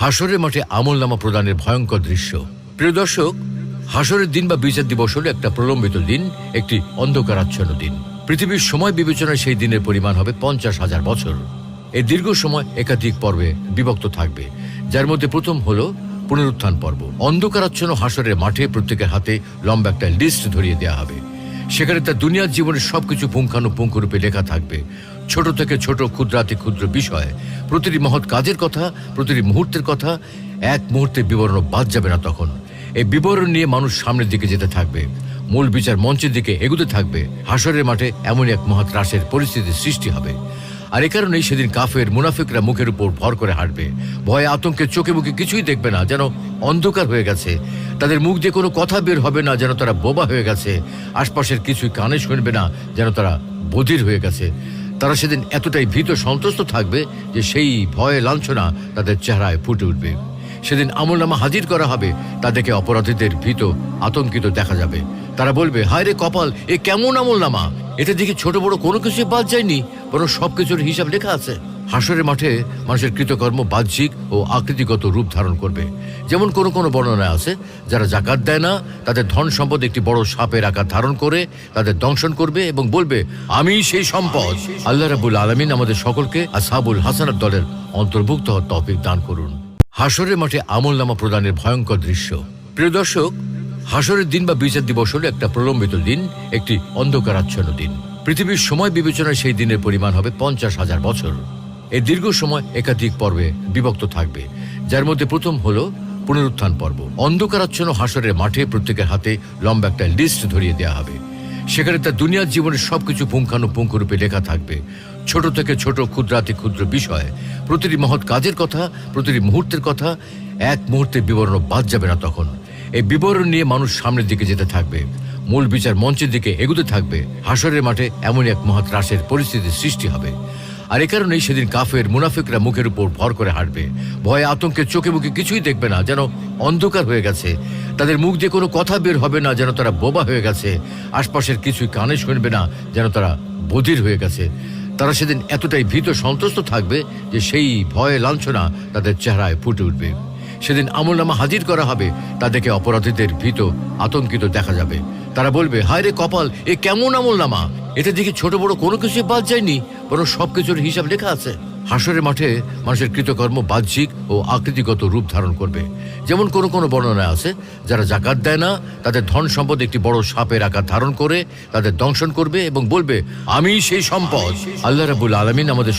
হাসরের মাঠে আমল নামা প্রদানের ভয়ঙ্কর দৃশ্য। প্রিয় দর্শক হাসরের দিন বা বিচার দিবস হল একটা প্রলম্বিত দিন, একটি অন্ধকারাচ্ছন্ন দিন। পৃথিবীর সময় বিবেচনায় সেই দিনের পরিমাণ হবে পঞ্চাশ হাজার বছর। এই দীর্ঘ সময় একাধিক পর্বে বিভক্ত থাকবে, যার মধ্যে প্রথম হল পুনরুত্থান পর্ব। অন্ধকারাচ্ছন্ন হাসরের মাঠে প্রত্যেকের হাতে লম্বা একটা লিস্ট ধরিয়ে দেওয়া হবে। সেখানে তার দুনিয়ার জীবনের সবকিছু পুঙ্খানুপুঙ্খরূপে লেখা থাকবে। ছোট থেকে ছোট ক্ষুদ্রাতি ক্ষুদ্র বিষয় প্রতিটি মহৎ কাজের কথা, প্রতিটি মুহূর্তের কথা, এক মুহূর্তে বিবরণ বাদ যাবে না তখন। এই বিবরণ নিয়ে মানুষ সামনের দিকে যেতে থাকবে। মূল বিচার মঞ্চের দিকে এগুতে থাকবে। হাসরের মাঠে এমন এক মহৎ রাসের পরিস্থিতির সৃষ্টি হবে। আর এ কারণেই সেদিন কাফের মুনাফিকরা মুখের উপর ভর করে হাঁটবে। ভয়ে আতঙ্কে চোখে মুখে কিছুই দেখবে না, যেন অন্ধকার হয়ে গেছে। তাদের মুখ দিয়ে কোনো কথা বের হবে না, যেন তারা বোবা হয়ে গেছে। আশপাশের কিছুই কানে শুনবে না, যেন তারা বধির হয়ে গেছে। তারা সেদিন এতটাই ভীত সন্ত্রস্ত থাকবে যে সেই ভয়ে লাঞ্ছনা তাদের চেহারায় ফুটে উঠবে। সেদিন আমলনামা হাজির করা হবে তাদেরকে অপরাধীদের ভীত, আতঙ্কিত দেখা যাবে। তারা বলবে, হায় রে কপাল, এ কেমন আমলনামা এতে দেখি ছোট বড় কোনো কিছু বাদ যায়নি, বরং সবকিছুর হিসাব লেখা আছে। হাসরের মাঠে মানুষের কৃতকর্ম বাহ্যিক ও আকৃতিগত রূপ ধারণ করবে। যেমন কোনো কোনো বর্ণনা আছে, যারা জাকাত দেয় না, তাদের ধন সম্পদ একটি বড় সাপের আকার ধারণ করে, তাদের দংশন করবে এবং বলবে, আমি সেই সম্পদ। আল্লাহ রাবুল আলমিন আমাদের সকলকে আসাবুল হাসানার দলের অন্তর্ভুক্ত হওয়ার তৌফিক দান করুন। হাসরের মাঠে আমল নামা প্রদানের ভয়ঙ্কর দৃশ্য। প্রিয় দর্শক, হাসরের দিন বা বিচার দিবস হল একটা প্রলম্বিত দিন, একটি অন্ধকারাচ্ছন্ন দিন। পৃথিবীর সময় বিবেচনায় সেই দিনের পরিমাণ হবে পঞ্চাশ হাজার বছর। এই দীর্ঘ সময় একাধিক পর্বে বিভক্ত থাকবে, যার মধ্যে প্রথম হলো পুনরুত্থান পর্ব। অন্ধকারাচ্ছন্ন হাসরের মাঠে প্রত্যেকের হাতে লম্বা একটা লিস্ট ধরিয়ে দেওয়া হবে। সেখানে তার দুনিয়ার জীবনের সবকিছু পুঙ্খানুপুঙ্খরূপে লেখা থাকবে। ছোট থেকে ছোট ক্ষুদ্রাতি ক্ষুদ্র বিষয়, প্রতিটি মহৎ কাজের কথা, প্রতিটি মুহূর্তের কথা, এক মুহূর্তের বিবরণ বাদ যাবে না তখন। এই বিবরণ নিয়ে মানুষ সামনের দিকে যেতে থাকবে। মূল বিচার মঞ্চের দিকে এগুতে থাকবে। হাসরের মাঠে এমন এক মহৎ রাসের পরিস্থিতির সৃষ্টি হবে। আর এ কারণেই সেদিন কাফের মুনাফিকরা মুখের উপর ভর করে হাঁটবে। ভয়ে আতঙ্কে চোখে মুখে কিছুই দেখবে না, যেন অন্ধকার হয়ে গেছে। তাদের মুখ দিয়ে কোনো কথা বের হবে না, যেন তারা বোবা হয়ে গেছে। আশপাশের কিছুই কানে শুনবে না, যেন তারা বধির হয়ে গেছে। তারা সেদিন এতটাই ভীত সন্ত্রস্ত থাকবে যে সেই ভয়ে লাঞ্ছনা তাদের চেহারায় ফুটে উঠবে। সেদিন আমলনামা হাজির করা হবে। তাদেরকে অপরাধীদের ভীত, আতঙ্কিত দেখা যাবে। তারা বলবে, হায় রে কপাল, এ কেমন আমলনামা? এতে দেখি ছোট বড় কোনো কিছু বাদ যায়নি, বরং সবকিছুর হিসাব লেখা আছে। হাসরের মাঠে মানুষের কৃতকর্ম বাহ্যিক ও আকৃতিগত রূপ ধারণ করবে। যেমন কোনো কোনো বর্ণনা আছে, যারা জাকাত দেয় না, তাদের ধন সম্পদ একটি বড় সাপের আকার ধারণ করে, তাদের দংশন করবে এবং বলবে, আমি সেই সম্পদ। আল্লাহ রাবুল আলমিন আমাদের